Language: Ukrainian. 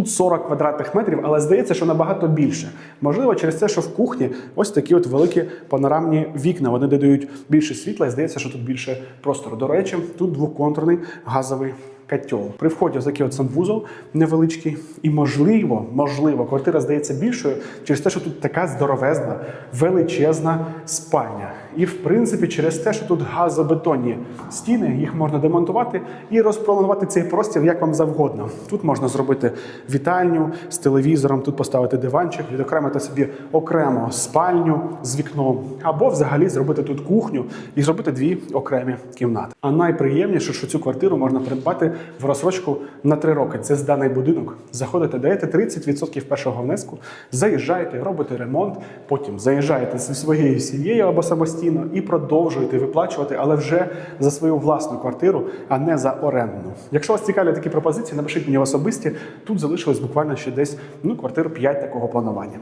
Тут 40 квадратних метрів, але здається, що набагато більше. Можливо, через те, що в кухні ось такі от великі панорамні вікна. Вони додають більше світла, і здається, що тут більше простору. До речі, тут двоконтурний газовий. Котел. При вході ось такий от санвузол невеличкий, і можливо, можливо, квартира здається більшою через те, що тут така здоровезна, величезна спальня. І в принципі, через те, що тут газобетонні стіни, їх можна демонтувати і розпланувати цей простір як вам завгодно. Тут можна зробити вітальню з телевізором, тут поставити диванчик, відокремити собі окремо спальню з вікном, або взагалі зробити тут кухню і зробити дві окремі кімнати. А найприємніше, що цю квартиру можна придбати в розсрочку на три роки. Це зданий будинок. Заходите, даєте 30% першого внеску, заїжджаєте, робите ремонт, потім заїжджаєте зі своєю сім'єю або самостійно і продовжуєте виплачувати, але вже за свою власну квартиру, а не за орендну. Якщо вас цікавлять такі пропозиції, напишіть мені в особисті. Тут залишилось буквально ще десь ну квартир 5 такого планування.